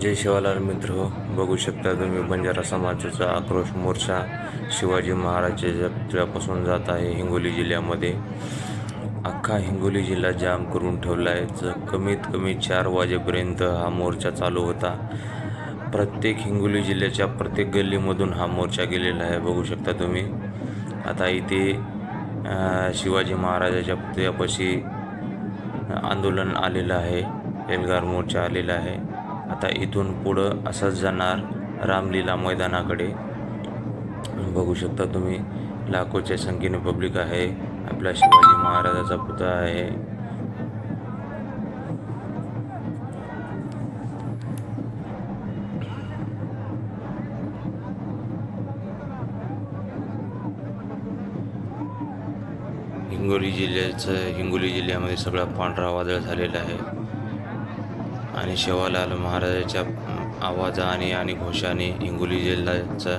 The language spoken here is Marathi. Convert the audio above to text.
जय शिवालाल मित्र हो बघू शकता तुम्ही बंजारा समाजाचा आक्रोश मोर्चा शिवाजी महाराजाच्या महाराजांपासून जात आहे हिंगोली जिल्ह्यामध्ये. अख्खा हिंगोली जिल्हा जाम करून ठेवला आहे. जर कमीत कमी चार वाजेपर्यंत हा मोर्चा चालू होता. प्रत्येक हिंगोली जिल्ह्याच्या प्रत्येक गल्लीमधून हा मोर्चा गेलेला आहे. बघू शकता तुम्ही. आता इथे शिवाजी महाराजाच्या पुतळ्यापाशी आंदोलन आलेलं आहे. एल्गार मोर्चा आलेला आहे. आता इथून पुढं असंच जाणार रामलीला मैदानाकडे. बघू शकता तुम्ही लाखोच्या संख्येने पब्लिक आहे. आपल्या शिवाजी महाराजाचा पुतळा आहे. हिंगोली जिल्ह्याचं हिंगोली जिल्ह्यामध्ये सगळा पांढरा वादळ झालेला आहे. आणि शिवालाल महाराजाच्या आवाजाने आणि घोषाने हिंगोली जिल्ह्याचा